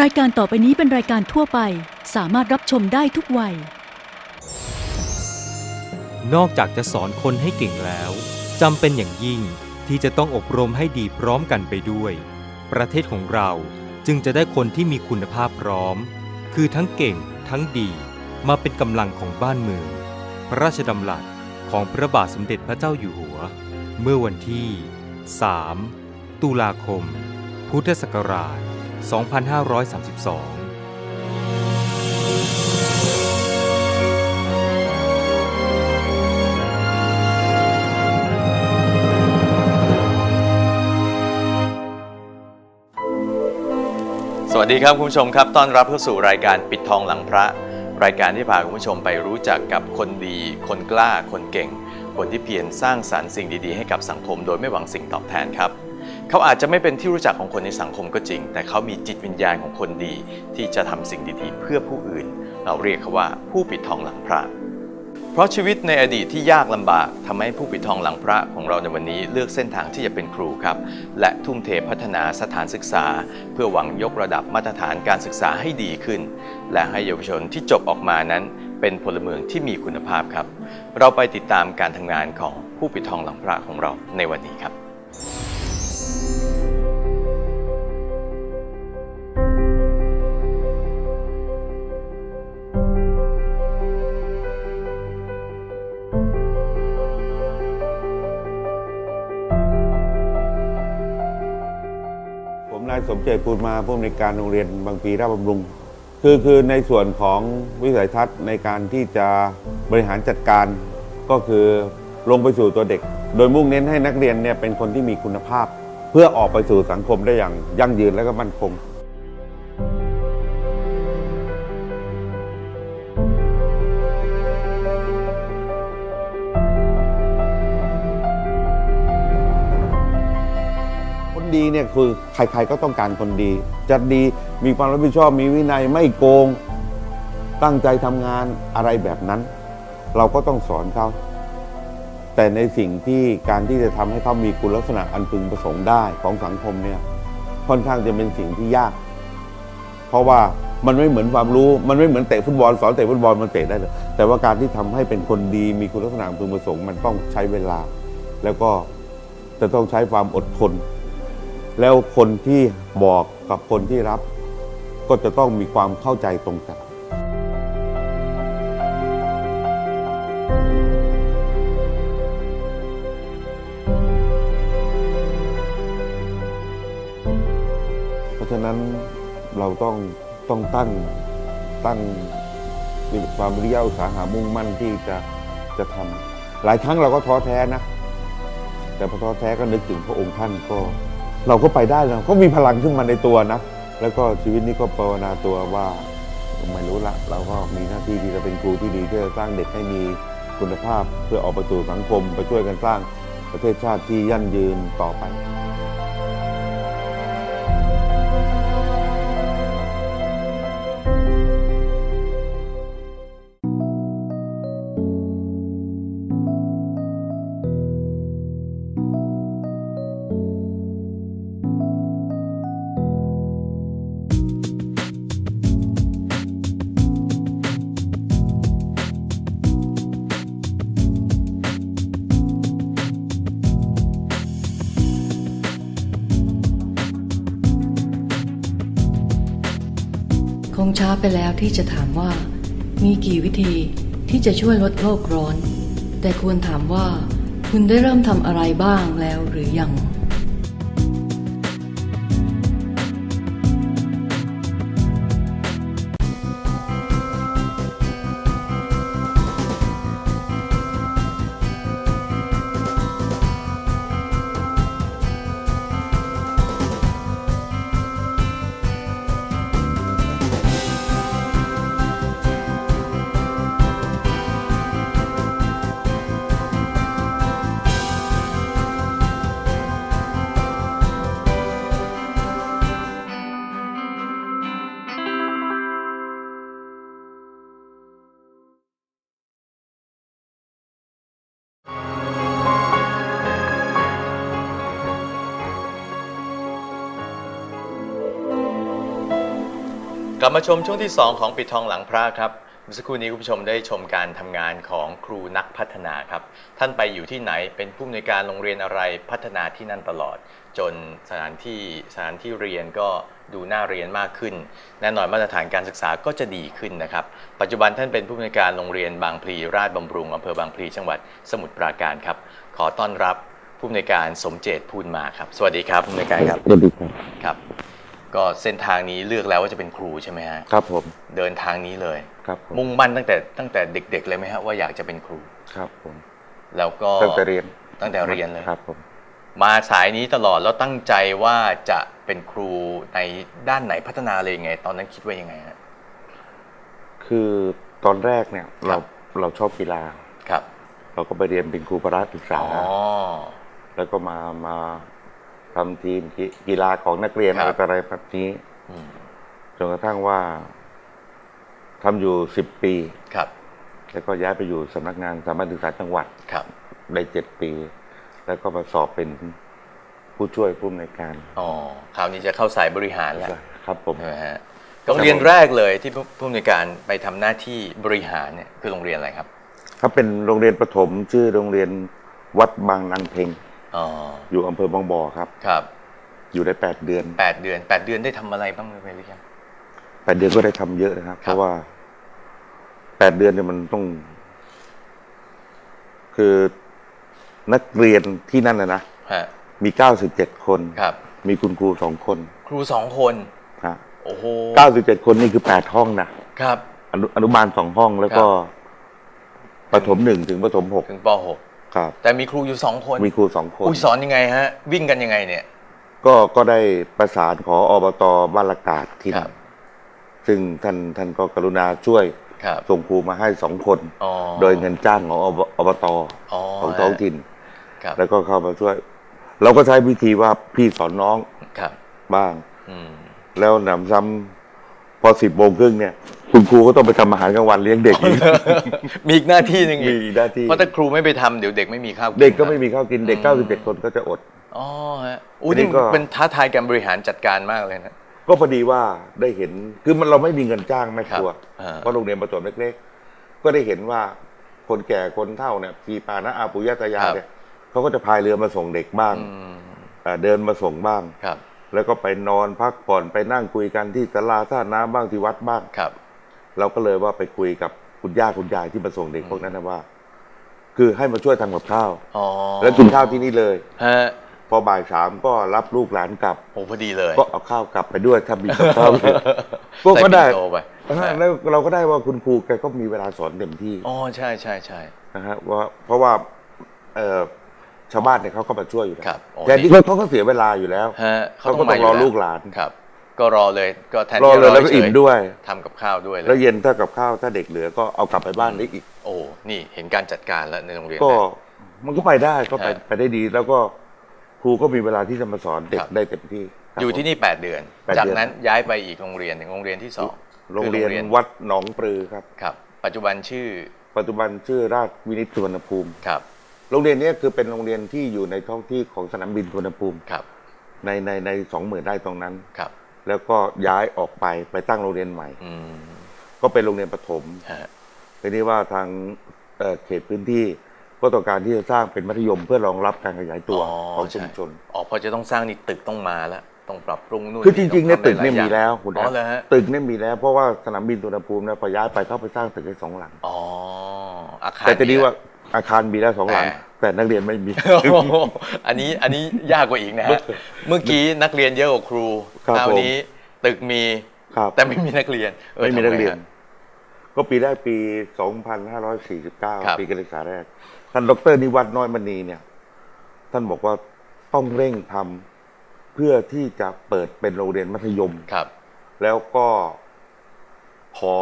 รายการต่อไปนี้เป็นรายการทั่วไป สามารถรับชมได้ทุกวัย นอกจากจะสอนคนให้เก่งแล้วจำเป็นอย่างยิ่งที่จะต้องอบรมให้ดีพร้อมกันไปด้วย ประเทศของเราจึงจะได้คนที่มีคุณภาพพร้อม คือทั้งเก่งทั้งดีมาเป็นกำลังของบ้านเมืองพระราชดำรัสของพระบาทสมเด็จพระเจ้าอยู่หัว เมื่อวันที่ 3 ตุลาคม พุทธศักราช 2532สวัสดีครับคุณผู้ชมครับต้อนรับเข้าสู่รายการปิดทองหลังพระ รายการที่พาคุณผู้ชมไปรู้จักกับคนดี คนกล้า คนเก่ง คนที่เพียรสร้างสรรค์สิ่งดีๆ ให้กับสังคมโดยไม่หวังสิ่งตอบแทนครับ เขาอาจจะไม่เป็นที่รู้จักของคนในสังคมก็จริง แต่เขามีจิตวิญญาณของคนดี ที่จะทำสิ่งดีๆ เพื่อผู้อื่น เราเรียกเขาว่าผู้ปิดทองหลังพระ เพราะชีวิตในอดีตที่ยากลำบากทำให้ผู้ปิดทองหลังพระของเราในวันนี้เลือกเส้นทางที่จะเป็นครูครับ และทุ่มเทพัฒนาสถานศึกษา เพื่อหวังยกระดับมาตรฐานการศึกษาให้ดีขึ้น และให้เยาวชนที่จบออกมานั้น เป็นพลเมืองที่มีคุณภาพครับ เราไปติดตามการทำงานของผู้ปิดทองหลังพระของเราในวันนี้ครับ ผมนายสมเจตปูนมาผู้อำนวยการโรงเรียนบางพีราชบำรุง คือคือในส่วนของวิสัยทัศน์ในการที่จะบริหารจัดการก็คือลงไปสู่ตัวเด็ก โดยมุ่งเน้นให้นักเรียนเนี่ยเป็นคนที่มีคุณภาพ เพื่อออกไปสู่สังคมได้อย่างยั่งยืนและก็มั่นคงคนดีเนี่ยคือใครๆก็ต้องการคนดี จะดีมีความรับผิดชอบมีวินัยไม่โกง ตั้งใจทำงานอะไรแบบนั้น เราก็ต้องสอนเขา แต่ในสิ่งที่การที่จะทำให้เขามีคุณลักษณะอันพึงประสงค์ได้ของสังคมเนี่ยค่อนข้างจะเป็นสิ่งที่ยาก เพราะว่ามันไม่เหมือนความรู้ มันไม่เหมือนเตะฟุตบอลสอนเตะฟุตบอลมันเตะได้เลยแต่ว่าการที่ทำให้เป็นคนดีมีคุณลักษณะอันพึงประสงค์มันต้องใช้เวลา แล้วก็จะต้องใช้ความอดทน แล้วคนที่บอกกับคนที่รับ ก็จะต้องมีความเข้าใจตรงกัน นั้นเราต้องต้องตั้งตั้งมีความวิริยะอุตสาหะมุ่งมั่นที่จะจะทำหลายครั้งเราก็ท้อแท้นะ แต่พอท้อแท้ก็นึกถึงพระองค์ท่านก็ เราก็ไปได้นะก็มีพลังขึ้นมาในตัวนะ แล้วก็ชีวิตนี้ก็ภาวนาตัวว่าไม่รู้ละเราก็มีหน้าที่ที่จะเป็นครูที่ดีเพื่อสร้างเด็กให้มีคุณภาพเพื่อออกไปสู่สังคม ไปช่วยกันสร้างประเทศชาติที่ยั่งยืนต่อไป ช้าไปแล้วที่จะถามว่า มีกี่วิธีที่จะช่วยลดโลกร้อน แต่ควรถามว่า คุณได้เริ่มทำอะไรบ้างแล้วหรือยัง ลับมาชมช่วงที่ 2 ของปิดทองหลังพระครับเมื่อสักครู่นี้คุณผู้ชมได้ชมการทำงานของครูนักพัฒนาครับ ท่านไปอยู่ที่ไหนเป็นผู้อำนวยการโรงเรียนอะไรพัฒนาที่นั่นตลอด จนสถานที่สถานที่เรียนก็ดูน่าเรียนมากขึ้น แน่นอนมาตรฐานการศึกษาก็จะดีขึ้นนะครับ ปัจจุบันท่านเป็นผู้อำนวยการโรงเรียนบางพลีราชบำรุงอำเภอบางพลีจังหวัดสมุทรปราการครับ ขอต้อนรับผู้อำนวยการสมเจตพูนมาครับ สวัสดีครับผู้อำนวยการครับสวัสดีครับครับ ก็เส้นทางนี้เลือกแล้วว่าจะเป็นครูใช่ไหมฮะครับผมเดินทางนี้เลย ครับผมมุ่งมั่นตั้งแต่ตั้งแต่เด็ก ๆ เลยไหมฮะว่าอยากจะเป็นครู ครับผมแล้วก็ตั้งแต่เรียนตั้งแต่เรียนเลยครับผมมาสายนี้ตลอดแล้วตั้งใจว่าจะเป็นครูในด้านไหนพัฒนาเลยยังไง ตอนนั้นคิดว่ายังไงฮะคือตอนแรกเนี่ยครัเราบเราชอบกีฬาครับ เราก็ไปเรียนเป็นครูพระศึกษาอ๋อแล้วก็มามา ทำทีมกีกีฬาของนักเรียนครัอะไรบต่ออะไรแบบนี้อืมจนกระทั่งว่าทำอยู่สิบปี ครับแล้วก็ย้ายไปอยู่สำนักงานสถาบันศึกษาจังหวัดครับได้เจ็ดปี แล้วก็มาสอบเป็นผู้ช่วยผู้อำนวยการอ๋อคราวนี้จะเข้าสายบริหารแล้วครับผม ใช่ไหมฮะโรงเรียนแรกเลยที่ผู้ผู้อำนวยการไปทำหน้าที่บริหารเนี่ยคือโรงเรียนอะไรครับ ครับเป็นโรงเรียนประถมชื่อโรงเรียนวัดบางนางเพ็ง อ๋ออยู่อำเภอบางบ่อครับ ครับ อยู่ได้แปดเดือนแปดเดือนแปดเดือนได้ทำอะไรบ้างไหมหรือยังแปดเดือนก็ได้ทำเยอะนะครับคเพรับราะว่าแปดเดือนเนี่ยมันต้อง คือนักเรียนที่นั่นนะนะฮะมีเก้าสิบเจ็ดคน ครับ มีคุณครูสองคนครูสองคนฮะโอ้โหเก้าสิบเจ็ดคนนี่คือแปดห้องนะครับ อนุอนุบาลสองห้องแล้วก็ประถมหนึ่งถึงประถมหกถึงปหก ครับ แต่มีครูอยู่สองคนมีครูสองคนอุ้ยสอนยังไงฮะ วิ่งกันยังไงเนี่ย ก็ก็ได้ประสานขออบตบ้านละกาดที่ครันั่บนซึ่งท่านท่านก็กรุณาช่วย ครับ ส่งครูมาให้สองคน อ๋อโดยเงินจ้างของอบอบตอ๋อของท้องถิ่น ครับแล้วก็เข้ามาช่วย เราก็ใช้วิธีว่าพี่สอนน้องครับ บ้าง อืมแล้วหนำซ้ำพอสิบโมงครึ่งเนี่ย คุณครูก็ต้องไปทำอาหารกลางวันเลี้ยงเด็กอีก มีอีกหน้าที่หนึ่งมีอีกหน้าที่ เพราะถ้าครูไม่ไปทำเดี๋ยวเด็กไม่มีข้าวนเด็กก็ไม่มีข้าวกินเด็กอืมเก้าสิบเจ็ดคนก็จะอด อ๋อฮะอู้ทีนี้นี่ก็ เป็นท้าทายการบริหารจัดการมากเลยนะ ก็พอดีว่าได้เห็นคือมันเราไม่มีเงินจ้างแม่ครัวครับอ่า เพราะโรงเรียนประถมเล็กๆ ก็ได้เห็นว่าคนแก่คนเฒ่าเนี่ยพี่ปานะอาปุยาตายายเนี่ยเขาก็จะพายเรือมาส่งเด็กบ้างอืมอ่าเดินมาส่งบ้าง ครับแล้วก็ไปนอนพักผ่อนไปนั่งคุยกันที่ศาลาท่าน้ำบ้างที่วัดบ้าง ครับ เราก็เลยว่าไปคุยกับคุณย่าคุณยายที่มาส่งเด็กพวกนั้นนะว่า คือให้มาช่วยทำกับข้าวอ๋อแล้วกินข้าวที่นี่เลยฮะพอบ่ายสามก็รับลูกหลานกลับโอ้พอดีเลย ก็เอาข้าวกลับไปด้วยถ้ามีกับข้าวเหลือพวกใส่ก็ได้ปิ่นโตไปนะฮะแล้วเราก็ได้ว่าคุณครูแกก็มีเวลาสอนเต็มที่อ๋อใช่ใช่ใช่นะฮะว่าเพราะว่าเอ่อชาวบ้านเนี่ยเขาก็มาช่วยอยู่แล้วครับโอ้แต่ที่เขาเขาก็เสียเวลาอยู่แล้วฮะเขาก็ต้องรอลูกหลานครับ ก็รอเลยก็แทนรอที่เลยจะแล้วก็ฉอิ่มด้วย ทำกับข้าวด้วยเลแล้วยเย็นถ้ากับข้าวถ้าเด็กเหลือก็เอากลับไปบ้านได้อีก โอ้นี่เห็นการจัดการแล้วในโรงเรียนก็นะ มันก็ไปได้ก็ไปฮะไปได้ดี แล้วก็ครูก็มีเวลาที่จะมาสอนเด็กครับได้เต็มที่ครับอยู่ที่นี่ 8 เดือน แปดจากเดือน นั้นย้ายไปอีกโรงเรียนถึงโรงเรียนที่สองโรงเรียนคือวัดหนองปลือครับ ครับ ปัจจุบันชื่อปัจจุบันชื่อราชวินิตสุวรรณภูมิ ครับโรงเรียนเนี้คือเป็นโรงเรียนที่อยู่ในท้องที่ของสนามบินสุวรรณภูมิ ครับในในในสองหมื่นไร่ตรงนั้น ครับ แล้วก็ย้ายออกไปไปตั้งโรงเรียนใหม่อืมก็เป็นโรงเรียนประถมฮะทีนี้ว่าทางเอ่อเขตพื้นที่ก็ต้องการที่จะสร้างเป็นมัธยมเพื่อรองรับการขยายตัวของชุมชนใอ๋อพอจะต้องสร้างนี่ตึกต้องมาแล้วต้องปรับปรุงนู่นคือจริงๆเนี่ยต้ตึกทำหาเนี่ยๆมีอย่างแล้วคุณอ๋อนะเลยฮะตึกเนี่ยมีแล้วเพราะว่าสนามบินสุวรรณภูมิเนี่ยพอย้ายไปเข้าไปสร้างตึกได้สองหลังอ๋ออาคารแต่จะดีมีว่าอาคารมีแล้วสองหลัง แต่แต่นักเรียนไม่มีโอ้โหอันนี้อันนี้ยากกว่าอีกนะฮะเมื่อกี้นักเรียนเยอะกว่าครูครับคราวผมนี้ตึกมีครับแต่ไม่มีนักเรียนเออไม่มีทำนักเรียนฮะก็ปีแรกปีครับ2549 ปีการศึกษาแรก ท่านดรนิวัฒน์น้อยมณีเนี่ย ท่านบอกว่าต้องเร่งทำเพื่อที่จะเปิดเป็นโรงเรียนมัธยมครับ แล้วก็ขอ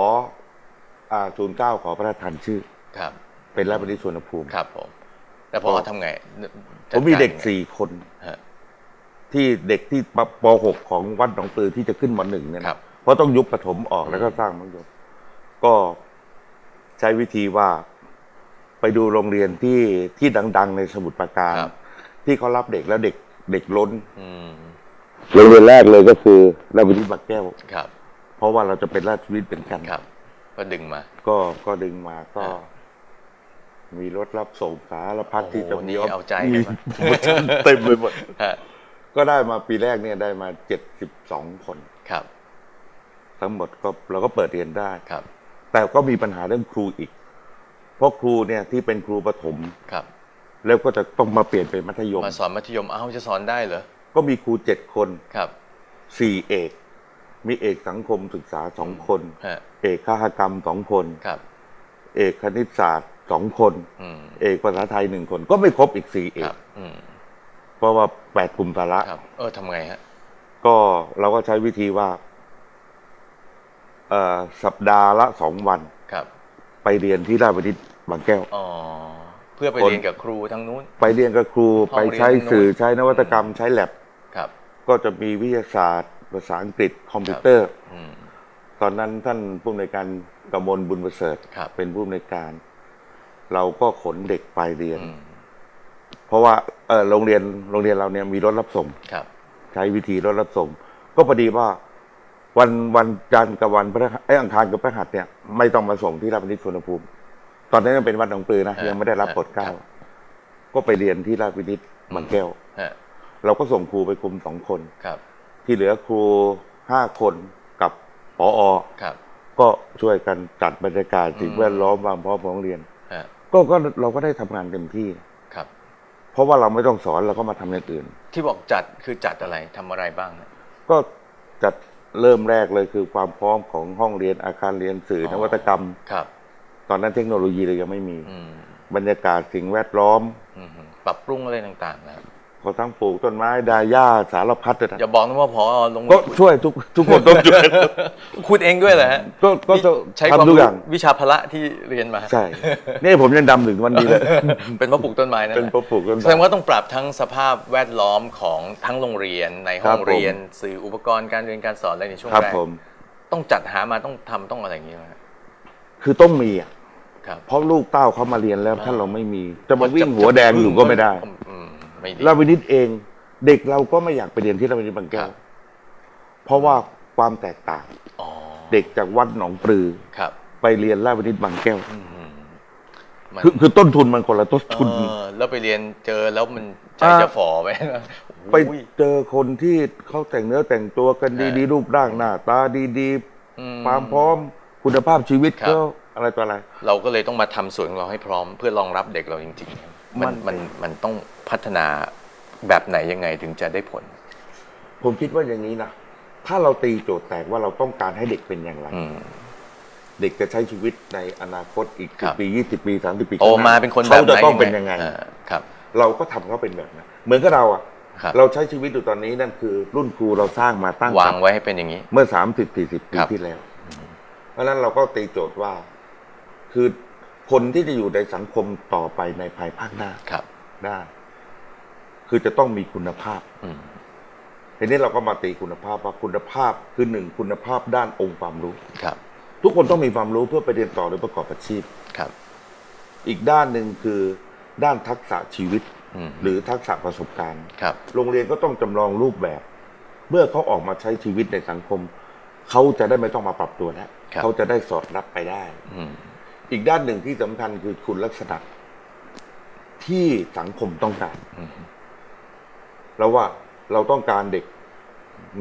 อ่าศูนย์เก้าขอพระราชทานชื่อ ครับ เป็นราชบัณฑิตสวนภูมิครับผม แต่พอทำไง ผมมีเด็กจัารยังไงสี่คนฮะที่เด็กที่ป .6 ของวัดหนองปลือที่จะขึ้นมหนึ่งเนี่ยครันะบเพราะต้องยุบประถมออกแล้วก็สร้างมัธยมก็ใช้วิธีว่าไปดูโรงเรียนที่ที่ดัง ๆ ในสมุทรปราการครับที่เขารับเด็กแล้วเด็กเด็กล้นอืมโรงเรียนแรกเลยก็คือราชบัณฑิตบางแก้วครับพเพราะว่าเราจะเป็นราชวิทย์เป็นกันครับ ก็ดึงมา ก็ก็ดึงมาก็อ่า มีรถรับส่งสารพัดโอ้โหที่จะนี่เอาใจมีกันเต็มไปหมดฮะก็ได้มาปีแรกเนี่ยได้มาเจ็ดสิบสองคนครับ ทั้งหมดก็เราก็เปิดเรียนได้ครับ แต่ก็มีปัญหาเรื่องครูอีก เพราะครูเนี่ยที่เป็นครูประถมครับ แล้วก็จะต้องมาเปลี่ยนเป็นมัธยมมาสอนมัธยมเอ้าจะสอนได้เหรอก็มีครูเจ็ดคนครับสี่เอก มีเอกสังคมศึกษาสองคนฮะเอกคหกรรมสองคนครับ เอกคณิตศาสตร์ สองคนอืมเอกภาษาไทยหนึ่งคน ก็ไม่ครบอีกสี่เอคกรับอืมเพราะว่าแปดกลุ่มภาระครับเออทำไงฮะ ก็เราก็ใช้วิธีว่าเอ่อสัปดาห์ละสองวันครับ ไปเรียนที่ราชวินิตบางแก้วอ๋อเพื่อไปคนเรียนกับครูทั้งนู้น ไปเรียนกับครูห้ไปองเรียนใช้ที่โน้นสื่อใช้นวัตกรรมใช้แลบครับ ก็จะมีวิทยาศาสตร์ ภาษาอังกฤษคอมพิวเตอร์อืมตอนนั้นท่านผู้อำนวยการกมลบุญประเสริฐครับเป็นผู้อำนวยการ เราก็ขนเด็กไปเรียนอืมเพราะว่าเออโรงเรียนโรงเรียนเราเนี่ยมีรถรับส่งครับ ใช้วิธีรถรับส่ง ก็พอดีว่า วันวันจันทร์กับวันพฤหัสไอ้ยอังคารกับพฤหัสเนี่ยไม่ต้องมาส่งที่ราชวินิตสุวรรณภูมิ ตอนนั้นยังเป็นวัดหนองปลือนะอ่ายัยังไม่ได้รับกฎเกล้าครับก็ไปเรียนที่ราชวินิตบางแก้วฮะเราก็ส่งครูไปคุมสองคนครับ ที่เหลือครูห้าคนกับปออครับก็ช่วยกันจัดบรรยากาศสิ่งอืมแวดล้อมความพร้อมของโรงเรียนฮะ ก็ก็เราก็ได้ทำงานเต็มที่ ครับ เพราะว่าเราไม่ต้องสอนเราก็มาทำอย่างอื่น ที่บอกจัดคือจัดอะไรทำอะไรบ้างฮะก็จัดเริ่มแรกเลยคือความพร้อมของห้องเรียนอาคารเรียนสื่ออนวัตกรรม ครับ ตอนนั้นเทคโนโลยีเรายังไม่มี อืมบรรยากาศสิ่งแวดล้อม อืมปรับปรุงอะไรต่างๆนะครับ ก็ทั้งปลูกต้นไม้ดาหญ้าสารพัดนะอย่าบอกนะว่าพอลงก็ช่วยทุกทุกคนต้องช่วยคุณเองด้วยเหรอฮะก็ก็จะใช้ความทำทุกรู้อย่าง วิชาพละที่เรียนมา ใช่ นี่ผมยังดำถึงวันนี้เลย เป็นเพราะปลูกต้นไม้นั่นเป็นแหละเพราะปลูกต้นแสดงไม้ว่าต้องปรับทั้งสภาพแวดล้อมของทั้งโรงเรียนในห้องครับผม เรียน สื่ออุปกรณ์การเรียนการสอนอะไรในช่วงครับแรกผม ต้องจัดหามาต้องทำต้องอะไรอย่างนี้ไหมฮะคือต้องมีอะ ครับเพราะลูกเต้าเขามาเรียนแล้วอ่าถ้าเราไม่มี จะมาวิ่งหัวแดงอยู่ก็ไม่ได้ อืม ไม่ดี ราชวินิตเอง เด็กเราก็ไม่อยากไปเรียนที่ราชวินิตบางแก้ครัวบเพราะว่าความแตกต่าง อ๋อเด็กจากวัดหนองปลือ ครับไปเรียนราชวินิตบางแก้ว อืมมันคือคือต้นทุนมันคนละต้นทุน เออแล้วไปเรียนเจอแล้วมันใจอ่า จะฝ่อไหมไปอุ้ย เจอคนที่เขาแต่งเนื้อแต่งตัวกันฮะดีๆรูปร่างหน้าตาดีอื ๆ ความพร้อมคุณภาพชีวิตครับเขาอะไรต่ออะไร เราก็เลยต้องมาทำส่วนของเราให้พร้อมเพื่อรองรับเด็กเราจริงๆ มันมัมันนมันต้อง พัฒนาแบบไหนยังไงถึงจะได้ผล ผมคิดว่าอย่างนี้นะถ้าเราตีโจทย์แตกว่าเราต้องการให้เด็กเป็นอย่างไรอืมเด็กจะใช้ชีวิตในอนาคตอีกครัสิบปียี่สิบปีสามสิบปีโตข้งหมาเป็นคนแบเขาบไหนจะต้องเป็นยังไงอ่าครับ เราก็ทำเขาเป็นแบบนั้นเหมือนกับเราอะครับเราใช้ชีวิตอยู่ตอนนี้นั่นคือ รุ่นครูเราสร้างมาตั้งวางไว้ให้เป็นอย่างนี้ เมื่อสามสิบสี่สิบปีครับที่แล้ว เพราะฉะนั้นเราก็ตีโจทย์ว่า คือคนที่จะอยู่ในสังคมต่อไปในภายภาคหน้าครับได้ คือจะต้องมีคุณภาพอืมทีนี้เราก็มาตีคุณภาพว่าคุณภาพคือหนึ่งคุณภาพด้านองค์ความรู้ครับ ทุกคนต้องมีความรู้เพื่อไปเรียนต่อหรือประกอบอาชีพครับ อีกด้านหนึ่งคือด้านทักษะชีวิตอืมหรือทักษะประสบการณ์ครับ โรงเรียนก็ต้องจำลองรูปแบบ เมื่อเขาออกมาใช้ชีวิตในสังคม เขาจะได้ไม่ต้องมาปรับตัวแล้วครับเขาจะได้สอดรับไปได้อืมอีกด้านหนึ่งที่สำคัญคือคุณลักษณะที่สังคมต้องการอืม แล้วว่าเราต้องการเด็ก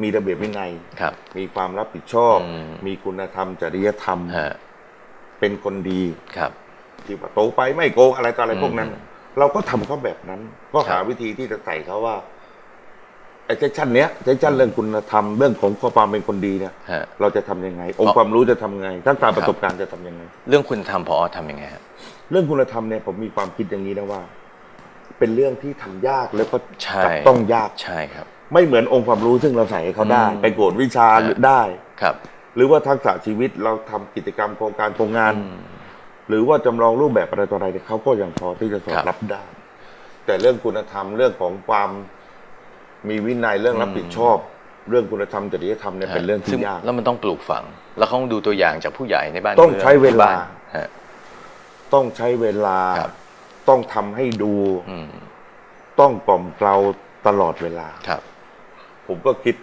มีระเบียบวินัยครับ มีความรับผิดชอบ อืม มีคุณธรรม จริยธรรม ฮะเป็นคนดี ครับ ที่ว่าโตไปไม่โกงอะไรต่ออะไรพวกนั้น อืมเราก็ทำเขาแบบนั้น ก็ครัหาบวิธีที่จะใส่เขาว่าไอ้เซสชันเนี้ยเซสชันเรื่องคุณธรรมเรื่องของความเป็นคนดีเนี่ยฮะ เราจะทำยังไง องค์ความรู้จะทำไงทักษะประสบการณ์จะทำยังไง เรื่องคุณธรรมพอทำยังไงฮะ เรื่องคุณธรรมเนี่ยผมมีความคิดอย่างนี้นะว่า เป็นเรื่องที่ทำยากแล้วก็ใช่จับต้องยาก ใช่ครับ ไม่เหมือนองค์ความรู้ซึ่งเราใส่ให้เขาได้ อืม ไปโกรธวิชาฮะหรือได้ ครับ หรือว่าทักษะชีวิตเราทำกิจกรรมโครงการโครงงานอืมหรือว่าจำลองรูปแบบอะไรต่ออะไรเนี่ยเขาก็ยังพอที่จะสอครัดบรับได้ แต่เรื่องคุณธรรมเรื่องของความมีวินัยเรื่องรับผิดชอบ เรื่องคุณธรรมจริยธรรมเนี่ยเป็นเรื่องที่ซึ่ยาก แล้วมันต้องปลูกฝัง แล้วเขาต้องดูตัวอย่างจากผู้ใหญ่ในบ้านต้องมืใช้เวลาบ้นฮะ ต้องใช้เวลาครับ ต้องทำให้ดูอืมต้องกล่อมเกลาตลอดเวลาครับ ผมก็คิด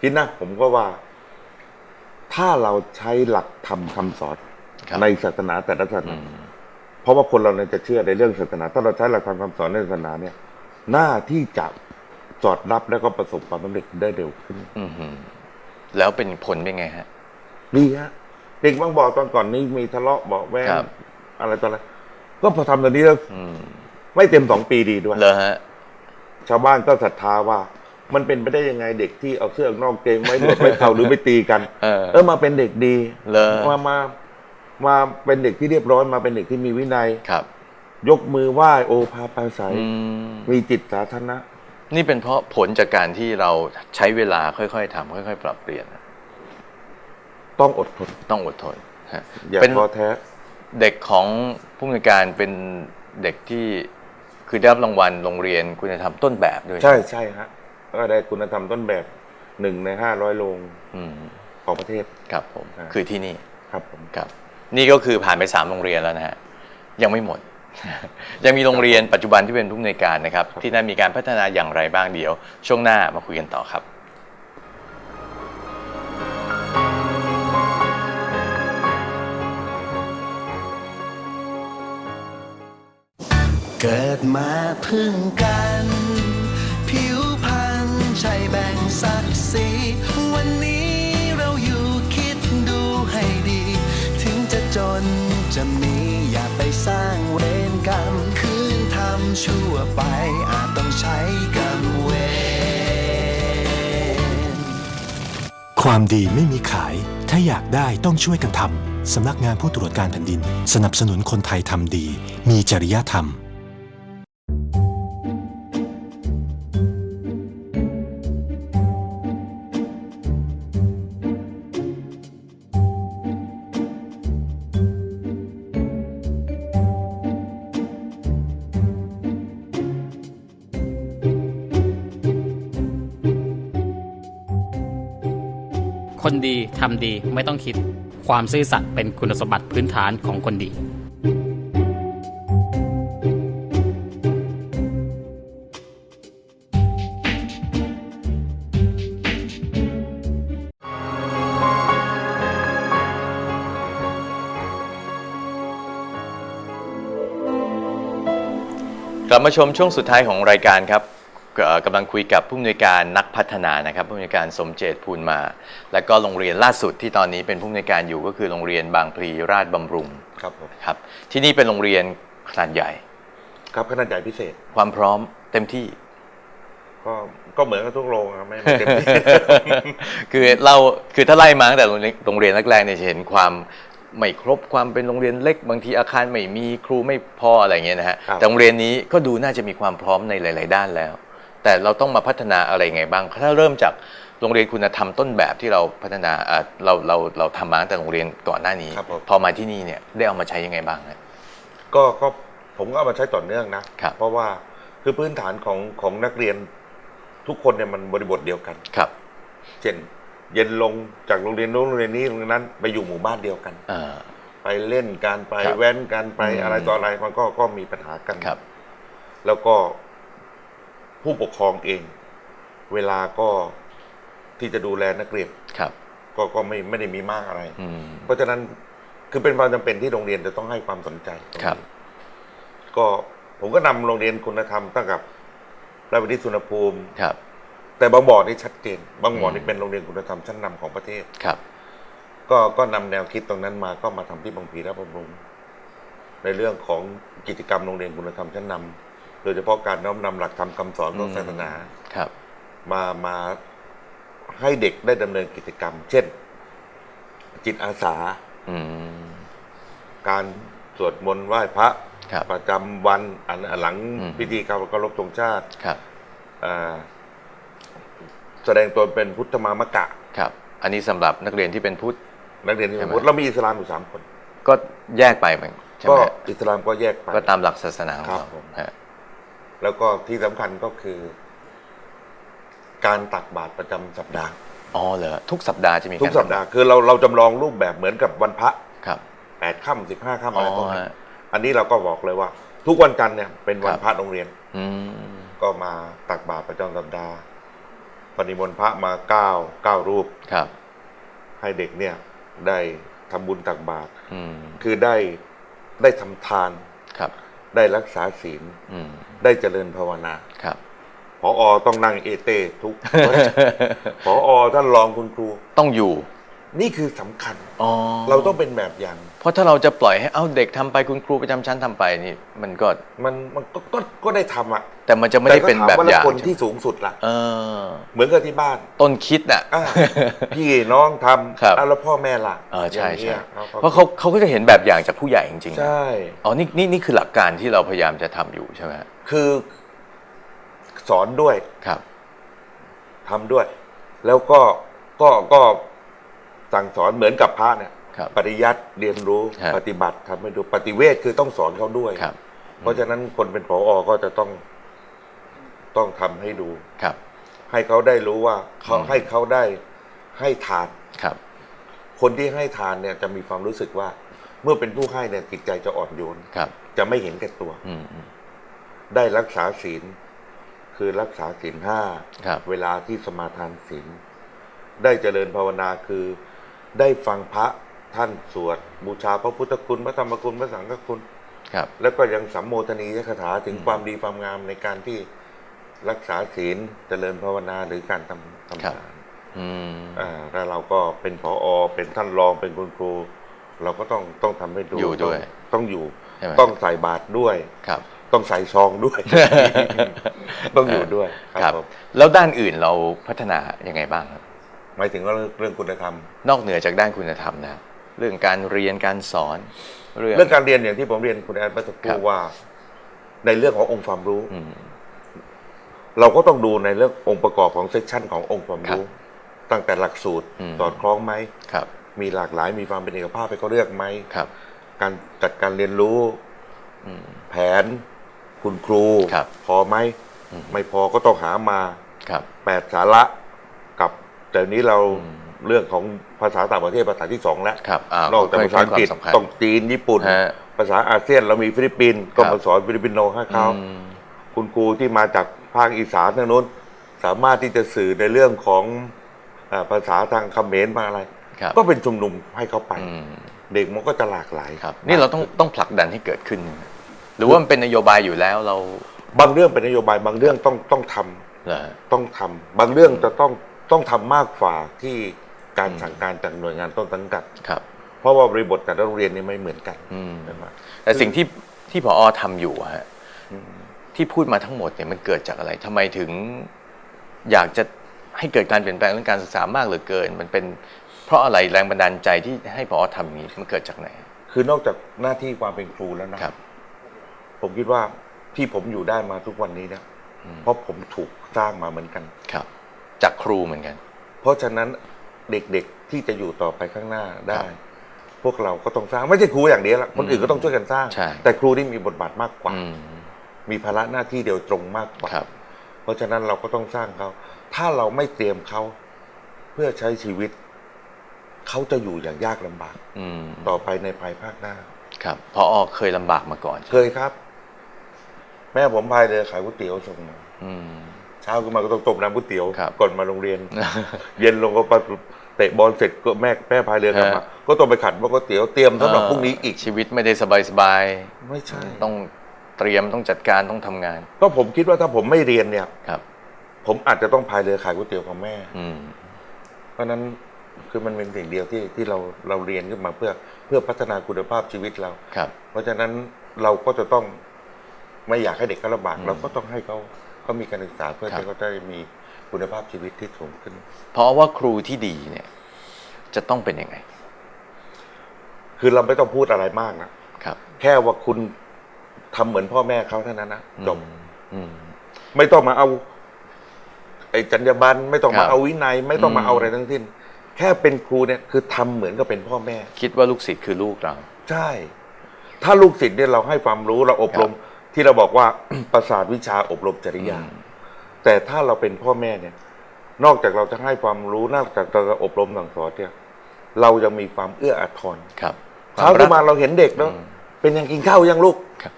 คิดนะผมก็ว่าทถ้าเราใช้หลักธรรมคำสอนครับในศาสนาแต่ละศาสอืนามเพราะว่าคนเราเนี่ยจะเชื่อในเรื่องศาสนา ถ้าเราใช้หลักธรรมคำสอนในศาสนาเนี่ย หน้าที่จะสอดรับแล้วก็ประสบความสำเร็จได้เร็วขึ้นอืมฮึแล้วเป็นผลเป็นไงฮะดีฮะเด็กบางบอกตอนก่อนนี้มีทะเลาะเบาะแวงครับอะไรต่ออะไร ก็พอทำตอนนี้แล้วอืมไม่เต็มสองปีดีด้วย เลยฮะ ชาวบ้านก็ศรัทธาว่า มันเป็นไปได้ยังไงเด็กที่เอาเสื้อออกนอกเกงไว้หนวดไว้เขาหรือไปตีกัน เออ เออมาเป็นเด็กดี เลยมามามาเป็นเด็กที่เรียบร้อยมาเป็นเด็กที่มีวินัย ครับ ยกมือไหว้โอภาปาศัย อืม มีจิตสาธารณะ นี่เป็นเพราะผลจากการที่เราใช้เวลาค่อยๆทำค่อย ๆ ปรับเปลี่ยน ต้องอดทน ต้องอดทนฮะอย่าเป็นท้อแท้ เด็กของผู้อำนวยการเป็นเด็กที่คือได้รับรางวัลโรงเรียนคุณธรรมต้นแบบด้วยใช่ใช่ฮะก็ได้คุณธรรมต้นแบบหนึ่งในห้าร้อยโรงอืมของประเทศ ครับผมอ่า คือที่นี่ครับผม ครับ นี่ก็คือผ่านไปสามโรงเรียนแล้วนะฮะยังไม่หมด ยังมีโรงเรียนปัจจุบันที่เป็นผู้อำนวยการนะครับ ที่นั่นมีการพัฒนาอย่างไรบ้างเดี๋ยว ช่วงหน้ามาคุยกันต่อครับ เกิดมาพึ่งกัน ผิวพันธ์ใช่แบ่งศักดิ์ศรีวันนี้เราอยู่คิดดูให้ดี ถึงจะจนจะมีอย่าไปสร้างเวรกรรม คืนทำชั่วไปอาจต้องใช้กรรมเวรความดีไม่มีขาย ถ้าอยากได้ต้องช่วยกันทำสำนักงานผู้ตรวจการแผ่นดิน สนับสนุนคนไทยทำดี มีจริยธรรม คนดีทำดีไม่ต้องคิด ความซื่อสัตย์เป็นคุณสมบัติพื้นฐานของคนดี กลับมาชมช่วงสุดท้ายของรายการครับ กำลังคุยกับผู้อำนวยการนักพัฒนานะครับผู้อำนวยการสมเจตภูลมา และก็โรงเรียนล่าสุดที่ตอนนี้เป็นผู้อำนวยการอยู่ก็คือโรงเรียนบางพลีราชบำรุงครับผมครับที่นี่เป็นโรงเรียนขนาดใหญ่ ครับขนาดใหญ่พิเศษ ความพร้อมเต็มที่ ก็ก็เหมือนกับทุกโรงอะไม่ไม่เต็มที่ คือเราคือถ้าไล่มาตั้งแต่โรงเรียนโรงเรียนแรกๆเนี่ยจะเห็นความไม่ครบความเป็นโรงเรียนเล็ก บางทีอาคารไม่มีครูไม่พออะไรเงี้ยนะฮะครับ แต่โรงเรียนนี้ก็ดูน่าจะมีความพร้อมในหลาย ๆ ด้านแล้ว แต่เราต้องมาพัฒนาอะไรไงบ้าง ถ้าเริ่มจากโรงเรียนคุณธรรมต้นแบบที่เราพัฒนาอ่าเราเราเราทำมาตั้งแต่โรงเรียนก่อนหน้านี้ ครับผม พอมาที่นี่เนี่ยได้เอามาใช้ยังไงบ้างฮะ ก็ก็ผมก็เอามาใช้ต่อเนื่องนะ ครับ เพราะว่าคือพื้นฐานของของนักเรียนทุกคนเนี่ยมันบริบทเดียวกัน ครับเช่น เย็นลงจากโรงเรียนโน้นโรงเรียนนี้โรงเรียนนั้นไปอยู่หมู่บ้านเดียวกัน อ่า ไปเล่นกันไปครับแว้นกันไปอืม อะไรต่ออะไรมันก็ก็มีปัญหากัน ครับ แล้วก็ ผู้ปกครองเอง เวลาก็ที่จะดูแลนักเรียนครับ ก็ก็ไม่ไม่ได้มีมากอะไร อืม เพราะฉะนั้นคือเป็นความจำเป็นที่โรงเรียนจะต้องให้ความสนใจครับ ก็ผมก็นำโรงเรียนคุณธรรมตั้งกับราชวิทยาสุนภูมิ ครับ แต่บางบ่อนี่ชัดเจน บางบ่ออืมนี่เป็นโรงเรียนคุณธรรมชั้นนำของประเทศ ครับ ก็ก็นำแนวคิดตรงนั้นมาก็มาทำที่บางพลีและบำรุงในเรื่องของกิจกรรมโรงเรียนคุณธรรมชั้นนำ โดยเฉพาะการน้อมนำหลักธรรมคำสอนของศาสนาครับ มามาให้เด็กได้ดำเนินกิจกรรม เช่น จิตอาสาอืมการสวดมนต์ไหว้พระครับประจำวันอันหลังอืมพิธีการเคารพธงชาติครับอ่าแสดงตนเป็นพุทธมามกะครับ อันนี้สำหรับนักเรียนที่เป็นพุทธนักเรียนที่ใช่ไหมพุทธเรามีอิสลามอยู่สามคน ก็แยกไปเหมือนใช่ไหก็มอิสลามก็แยกไปก็ตามหลักศาสนาของครับเราผมฮะ แล้วก็ที่สำคัญก็คือ การตักบาตรประจำสัปดาห์ อ๋อเหรอทุกสัปดาห์จะมีทุกากรสัปดาห์คือเราเราจำลองรูปแบบเหมือนกับวันพระครับแปดค่ำสิบห้าค่ำอ๋อะไรอพวกนี้ฮะ อันนี้เราก็บอกเลยว่า ทุกวันจันทร์เนี่ยเป็นวันครับ พระโรงเรียน อืมก็มาตักบาตรประจำสัปดาห์ปฏิมนต์พระมาเก้าเก้ารูป ครับ ให้เด็กเนี่ยได้ทำบุญตักบาตรอืมคือได้ได้ทำทาน ครับ ได้รักษาศีลอืมได้เจริญภาวนาครับพออต้องนั่งเอเต้ทุกพออท่านรองคุณครูต้องอยู่ นี่คือสำคัญอ๋อเราต้องเป็นแบบอย่างเพ ราะถ้าเราจะปล่อยให้เอ้าเด็กทำไปคุณครูประจำชั้นทำไปนี่มันก็มันมันก็ก็ก็ได้ทำอะ แต่มันจะไม่ได้เป็นต่แบบก็ถมว่อย่างล้วคนที่สูงสุดล่ะเออเหมือนกับที่บ้าน ต้นคิดน่ะอะพี่น้องทครับำอะแล้วพ่อแม่ล่ะเออใช่ย่างใช่เงี้ยเพราะเขาเขาก็จะเห็นแบบอย่างจากผู้ใหญ่จริงๆใช่อ๋อนี่นี่นี่คือหลักการที่เราพยายามจะทำอยู่ใช่ไหมฮะคือสอนด้วยครับทำด้วย แล้วก็ก็ก็สั่งสอนเหมือนกับพระเนี่ย ครับปริยัติเรียนรู้ฮะปฏิบัติทำให้ดูปฏิเวทคือต้องสอนเขาด้วย ครับ เพราะฉะนั้นคนเป็นผออก็จะต้องต้องทำให้ดู ครับ ให้เขาได้รู้ว่าเขาอืม ให้เขาได้ให้ทาน ครับ คนที่ให้ทานเนี่ยจะมีความรู้สึกว่า เมื่อเป็นผู้ให้เนี่ยจิตใจจะอ่อนโยน ครับ จะไม่เห็นแก่ตัว อืมอืม ได้รักษาศีล คือรักษาศีลห้าครับ เวลาที่สมาทานศีลได้เจริญภาวนาคือ ได้ฟังพระ ท่านสวดบูชาพระพุทธคุณพระธรรมคุณพระสังฆคุณ ครับ แล้วก็ยังสัมโมทนียคาถาถึงความดีความงามในการที่รักษาศีลเจริญภาวนาหรือการทำทำครับทานอืมอ่าแล้วเราก็เป็นผอเป็นท่านรองเป็นคุณครู เราก็ต้องต้องทำให้ดูอยู่ด้วย ต้องต้องอยู่ ใช่ไหม ต้องใส่บาตรด้วย ครับ ต้องใส่ซองด้วย ต้องอยู่ด้วยครับผมแล้วด้านอื่นเราพัฒนายังไงบ้างครับ หมายถึงว่าเรื่องคุณธรรม นอกเหนือจากด้านคุณธรรมนะ เรื่องการเรียนการสอน เรื่อง เรื่องการเรียนอย่างที่ผมเรียนคุณแอนเมื่อสักคครัรู่บ ว่า ในเรื่องขององค์ความรู้ อืม เราก็ต้องดูในเรื่ององค์ประกอบของเซสชันขององค์ความรู้ ตั้งแต่หลักสูตรอืม สอดคล้องไหม ครับมีหลากหลายมีความเป็นเอกภาพให้เขาเลือกไหม ครับ การจัดการเรียนรู้อืม แผน คุณครู ครับพอไหม อืม ไม่พอก็ต้องหามา ครับ แปดสาระกับแต่นี้เราอืม เรื่องของ ภาษาต่างประเทศภาษาที่สองแล้วครับอ่านอกจากภาษาอังกฤษให้ความสำคัญต้องจีนญี่ปุ่น ฮะ ภาษาอาเซียนเรามีฟิลิปปินส์ก็ครับ มาสอนฟิลิปปินโนให้เขา อืม คุณครูที่มาจากภาคอีสานทางโน้น สามารถที่จะสื่อในเรื่องของอาภาษาทางเขมรมาอะไร ครับ ก็เป็นชุมนุมให้เขาไป อืมเด็กมันก็จะหลากหลายครับ นี่เราต้องต้องผลักดันให้เกิดขึ้น หรือว่ามันเป็นนโยบายอยู่แล้วเราบางเรื่องเป็นนโยบายบางเรื่องต้องต้องทำเหรอฮะต้องทำบางเรื่องจะต้องต้องทำมากฝ่าที่ การอืมสั่งการจากหน่วยงานต้นสังกัดครับ เพราะว่าบริบทแต่ละโรงเรียนนี่ไม่เหมือนกันอืมใช่ไหมแต่สิ่งที่ที่พอทำอยู่อะฮะที่พูดมาทั้งหมดเนี่ยมันเกิดจากอะไรทำไมถึงอยากจะให้เกิดการเปลี่ยนแปลงเรื่องการศึกษามากเหลือเกิน มันเป็นเพราะอะไรแรงบันดาลใจที่ให้พอทำอย่างนี้มันเกิดจากไหน คือนอกจากหน้าที่ความเป็นครูแล้วนะครับ ผมคิดว่าที่ผมอยู่ได้มาทุกวันนี้นะอืมเพราะผมถูกสร้างมาเหมือนกันครับ จากครูเหมือนกัน เพราะฉะนั้น เด็กๆ ที่จะอยู่ต่อไปข้างหน้าได้ครับพวกเราก็ต้องสร้างไม่ใช่ครูอย่างเดียวละคนอื่นก็ต้องช่วยกันสร้าง ใช่ แต่ครูที่มีบทบาทมากกว่า อืมมีภาระหน้าที่เดียวตรงมากกว่า ครับ เพราะฉะนั้นเราก็ต้องสร้างเขา ถ้าเราไม่เตรียมเขาเพื่อใช้ชีวิต เขาจะอยู่อย่างยากลำบาก อืมต่อไปในภายภาคหน้า ครับพอเคยลำบากมาก่อนเคยครับ แม่ผมพายเรือขายก๋วยเตี๋ยวส่งมาอืมเช้าขึ้นมาก็ต้องต้มน้ำก๋วยเตี๋ยวครับก่อนมาโรงเรียน เย็นลงก็ไปเตะบอลเสร็จก็แม่แม่พายเรือกลับมา ฮะ ก็ต้องไปขัดว่าก๋วยเตี๋ยวเตรียมสำหรับพรุ่งนี้อีก ชีวิตไม่ได้สบายสบายไม่ใช่ๆต้องเตรียมต้องจัดการต้องทำงานก็ผมคิดว่าถ้าผมไม่เรียนเนี่ย ครับผมอาจจะต้องพายเรือขายก๋วยเตี๋ยวของแม่ อืมเพราะฉะนั้นคือมันเป็นสิ่งเดียวที่ที่เราเราเรียนขึ้นมาเพื่อเพื่อพัฒนาคุณภาพชีวิตเรา ครับ เพราะฉะนั้นเราก็จะต้องไม่อยากให้เด็กเขาลำบากอืมเราก็ต้องให้เขา เขามีการศึกษาเพื่อครับที่เขาจะได้มีคุณภาพชีวิตที่สูงขึ้น เพราะว่าครูที่ดีเนี่ย จะต้องเป็นยังไง คือเราไม่ต้องพูดอะไรมากนะครับ แค่ว่าคุณทำเหมือนพ่อแม่เขาเท่านั้นนะจบอืมไม่ต้องมาเอา ไอ้จรรยาบรรณไม่ต้องครัมาบเอาวินัย ไม่ต้องมาอืมเอาอะไรทั้งสิ้น แค่เป็นครูเนี่ย คือทำเหมือนกับเป็นพ่อแม่ คิดว่าลูกศิษย์คือลูกเรา ใช่ ถ้าลูกศิษย์เนี่ยเราให้ความรู้เราอบรม ที่เราบอกว่า ประสาทวิชาอบรมจริยาอืมแต่ถ้าเราเป็นพ่อแม่เนี่ย นอกจากเราจะให้ความรู้นอกจากเราจะอบรมสั่งสอนเนี่ยเรายังมีความเอื้ออาทรครับเช้าขึ้นมาเราเห็นเด็กเนาะอืมเป็นยังกินข้าวยังลูกครับ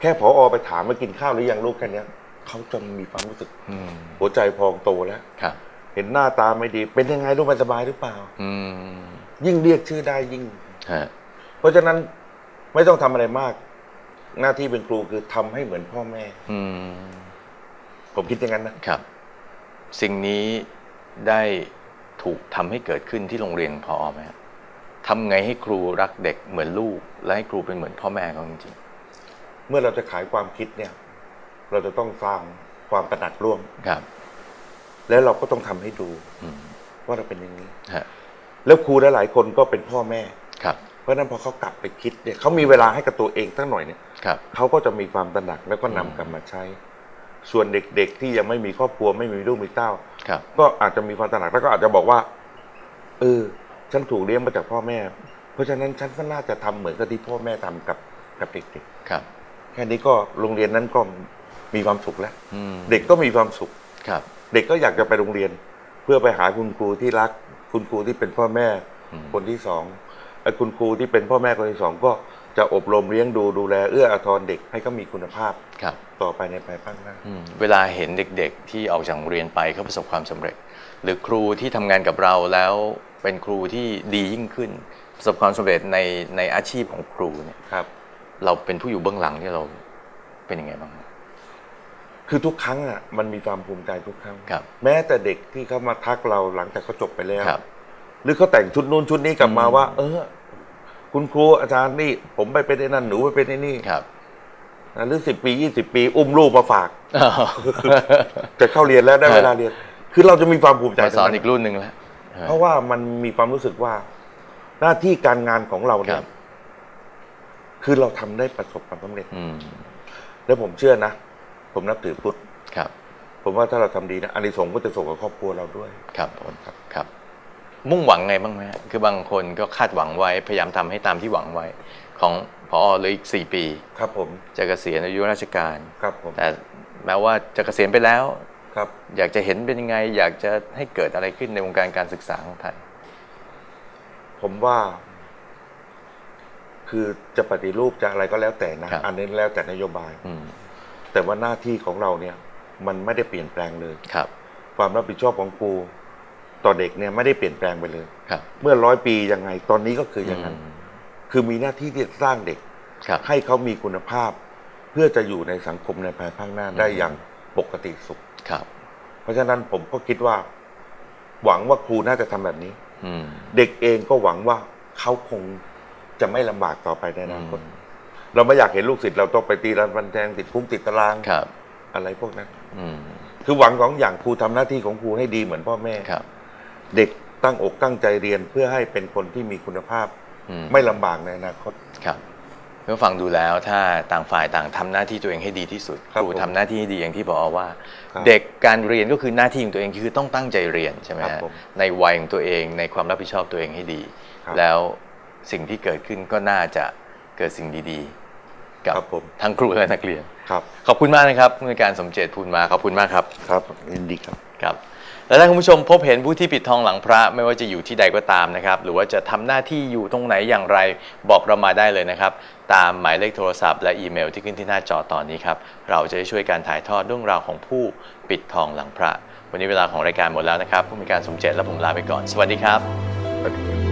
แค่พออไปถามว่ากินข้าวหรือยังลูกแค่เนี้ยเขาจะมีความรู้สึกอืมหัวใจพองโตแล้วครับเห็นหน้าตาไม่ดี เป็นยังไงรู้ไหมสบายหรือเปล่าอืมยิ่งเรียกชื่อได้ยิ่งฮะเพราะฉะนั้นไม่ต้องทำอะไรมาก หน้าที่เป็นครูคือทำให้เหมือนพ่อแม่ อืมผมคิดอย่างนั้นนะครับ สิ่งนี้ได้ถูกทำให้เกิดขึ้นที่โรงเรียนพอไหมครับทำไงให้ครูรักเด็กเหมือนลูก และให้ครูเป็นเหมือนพ่อแม่เขาจริงเมื่อเราจะขายความคิดเนี่ย เราจะต้องสร้างความตระหนักร่วม ๆครับ แล้วเราก็ต้องทำให้ดูอืมว่าเราเป็นอย่างนี้ ฮะแล้วครูหลายๆคนก็เป็นพ่อแม่ ครับ เพราะฉะนั้นพอเขากลับไปคิดเนี่ยเขามีเวลาให้กับตัวเองตั้งหน่อยเนี่ยครับ เขาก็จะมีความตระหนักแล้วก็นำอืมกลับมาใช้ ส่วนเด็กๆที่ยังไม่มีครอบครัวไม่มีลูกมีเต้า ครับ ก็อาจจะมีความตระหนักแล้วก็อาจจะบอกว่า เออ ฉันถูกเลี้ยงมาจากพ่อแม่ เพราะฉะนั้นฉันก็น่าจะทำเหมือนกับที่พ่อแม่ทำกับกับเด็กครับ ๆแค่นี้ก็โรงเรียนนั้นก็มีความสุขแล้ว อืมเด็กก็มีความสุข ครับ เด็กก็อยากจะไปโรงเรียน เพื่อไปหาคุณครูที่รัก คุณครูที่เป็นพ่อแม่อืม คนที่สองไอ้ คุณครูที่เป็นพ่อแม่คนที่สองก็จะอบรมเลี้ยงดูดูแลเอื้ออาทรเด็กให้เขามีคุณภาพครับต่อไปในภายภาคหน้าอืมเวลาเห็นเด็กๆ ที่ออกจากโรงเรียนไปเขาประสบความสำเร็จ หรือครูที่ทำงานกับเราแล้วเป็นครูที่ดียิ่งขึ้น ประสบความสำเร็จในในอาชีพของครูเนี่ยครับ เราเป็นผู้อยู่เบื้องหลังที่เราเป็นยังไงบ้างคือทุกครั้งอะมันมีความภูมิใจทุกครั้ง ครับ แม้แต่เด็กที่เขามาทักเราหลังจากเขาจบไปแล้ว ครับ หรือเขาแต่งชุดนู้นชุดนี้กลับมาอืมว่า เออ คุณครูอาจารย์นี่ ผมไปเป็นไอ้นั่นหนูไปเป็นไอ้นี่ครับนะหรือสิบปียี่สิบปี อุ้มลูกมาฝากจะเข้าเรียนแล้วได้ครับเวลาเรียน คือเราจะมีความภูมิใจมาสอนตรงอีกรุ่นหนึ่งแล้วเพราะว่ามันมีความรู้สึกว่า หน้าที่การงานของเราคเนี่รัยบคือเราทำได้ประสบความสำเร็จอืมแล้วผมเชื่อนะ ผมนับถือพุทธครับ ผมว่าถ้าเราทำดีนะอานิสงส์ก็จะส่งกับครอบครัวเราด้วย ครับผมครับ มุ่งหวังไงบ้างไหมฮะคือบางคนก็คาดหวังไว้ พยายามทำให้ตามที่หวังไว้ ของพอเหลยอีกสี่ปี ครับผมจะเกษียณอายุราชการครับผมแต่แม้ว่าจะเกษียณไปแล้วครับ อยากจะเห็นเป็นยังไง อยากจะให้เกิดอะไรขึ้นในวงการการศึกษาของไทย ผมว่า คือจะปฏิรูปจะอะไรก็แล้วแต่นะครับอันนี้แล้วแต่นโยบายอืมแต่ว่าหน้าที่ของเราเนี่ย มันไม่ได้เปลี่ยนแปลงเลยครับ ความรับผิดชอบของครู ต่อเด็กเนี่ยไม่ได้เปลี่ยนแปลงไปเลย ครับ เมื่อร้อยปียังไงตอนนี้ก็คืออย่างนั้นมคือมีหน้าที่ที่จะสร้างเด็ก ครับ ให้เขามีคุณภาพ เพื่อจะอยู่ในสังคมในภายภาคหน้าได้อย่างปกติสุข ครับ เพราะฉะนั้นผมก็คิดว่า หวังว่าครูน่าจะทำแบบนี้ อืม เด็กเองก็หวังว่าเขาคงจะไม่ลำบากต่อไปในอนาคตอืม เราไม่อยากเห็นลูกศิษย์เราต้องไปตีรันฟันแทงติดคุกติดตารางครับ อะไรพวกนั้น อืม คือหวังสองอย่างครูทำหน้าที่ของครูให้ดีเหมือนพ่อแม่ ครับ เด็กตั้งอกตั้งใจเรียนเพื่อให้เป็นคนที่มีคุณภาพ อืม ไม่ลำบากในอนาคต ครับเมื่อฟังดูแล้วถ้าต่างฝ่ายต่างทำหน้าที่ตัวเองให้ดีที่สุดครับครูผมทำหน้าที่ให้ดีอย่างที่พอว่า ครับเด็กการเรียนก็คือหน้าที่ของตัวเองคือต้องตั้งใจเรียนใช่ไหมครับฮะผมในวัยของตัวเองในความรับผิดชอบตัวเองให้ดี ครับ แล้วสิ่งที่เกิดขึ้นก็น่าจะเกิดสิ่งดีๆ กับครับผมทั้งครูและนักเรียน ครับขอบคุณมากนะครับผู้ในวยการสมเจตพูนมาขอบคุณมากครับครับยินดีครับ ครับ และถ้าคุณผู้ชมพบเห็นผู้ที่ปิดทองหลังพระไม่ว่าจะอยู่ที่ใดก็ตามนะครับ หรือว่าจะทำหน้าที่อยู่ตรงไหนอย่างไรบอกเรามาได้เลยนะครับ ตามหมายเลขโทรศัพท์และอีเมลที่ขึ้นที่หน้าจอตอนนี้ครับ เราจะได้ช่วยการถ่ายทอดเรื่องราวของผู้ปิดทองหลังพระ วันนี้เวลาของรายการหมดแล้วนะครับ ผู้มีการสมเจตและผมลาไปก่อน สวัสดีครับ